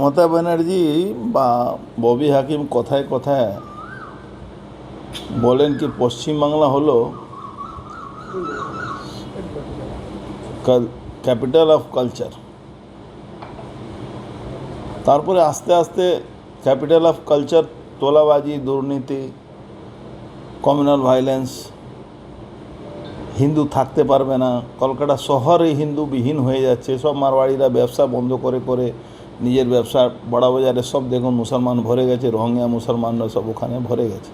মমতা ব্যানার্জি বা ববি হাকিম কথায় কথায় বলেন কি পশ্চিমবাংলা হলো ক্যাপিটাল অফ কালচার। তারপরে আস্তে আস্তে ক্যাপিটাল অফ কালচার, তোলাবাজি, দুর্নীতি, কমিউনাল ভাইলেন্স, হিন্দু থাকতে পারবে না, কলকাতা শহরে হিন্দু বিহীন হয়ে যাচ্ছে, সব মারবাড়িরা ব্যবসা বন্ধ করে করে নিজের ব্যবসা বড়া বাজারে সব দেখুন মুসলমান ভরে গেছে, রোহিঙ্গা মুসলমানরা সব ওখানে ভরে গেছে।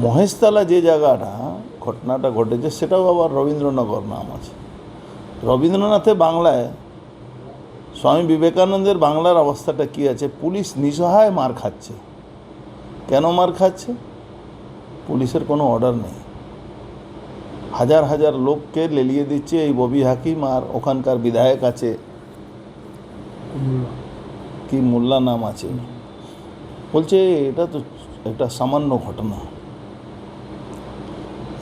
মহেশতলা যে জায়গাটা, ঘটনাটা ঘটেছে, সেটাও আবার রবীন্দ্রনগর নাম আছে। রবীন্দ্রনাথে বাংলায় স্বামী বিবেকানন্দের বাংলার অবস্থাটা কী আছে? পুলিশ নিসহায় মার খাচ্ছে। কেন মার খাচ্ছে? পুলিশের কোনো অর্ডার নেই। হাজার হাজার লোককে লেলিয়ে দিচ্ছে এই ববি হাকিম, আর ওখানকার বিধায়ক আছে কি মোল্লা নাম আছে? বলছে এটা তো একটা সামান্য ঘটনা।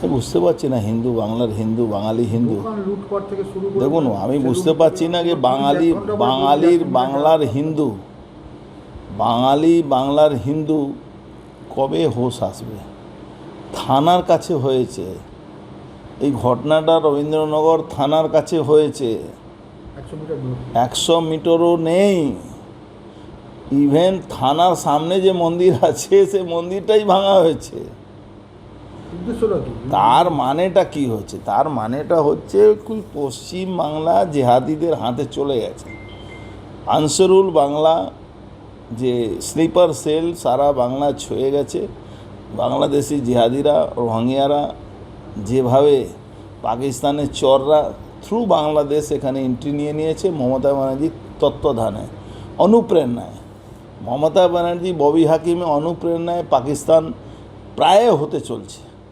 বুঝতে পারছি না হিন্দু বাংলার হিন্দু বাঙালি হিন্দু। দেখুন আমি বুঝতে পারছি না যে বাঙালি বাঙালির বাংলার হিন্দু বাঙালি বাংলার হিন্দু কবে হোশ আসবে? থানার কাছে হয়েছে। এই ঘটনাটা রবীন্দ্রনগর থানার কাছে হয়েছে। একশো মিটারও নেই। ইভেন থানার সামনে যে মন্দির আছে সে মন্দিরটাই ভাঙা হয়েছে। তার মানেটা কি হচ্ছে? তার মানেটা হচ্ছে পশ্চিম বাংলা জেহাদিদের হাতে চলে গেছে। আনসারুল বাংলা যে স্লিপার সেল সারা বাংলা ছুঁয়ে গেছে। বাংলাদেশি জেহাদিরা রোহিঙ্গিয়ারা যেভাবে পাকিস্তানের চররা থ্রু বাংলাদেশ এখানে এন্ট্রি নিয়ে নিয়েছে মমতা ব্যানার্জির তত্ত্বাধানে অনুপ্রেরণায়। মমতা ব্যানার্জি, ববি হাকিমে অনুপ্রেরণায় পাকিস্তান প্রায় হতে চলছে।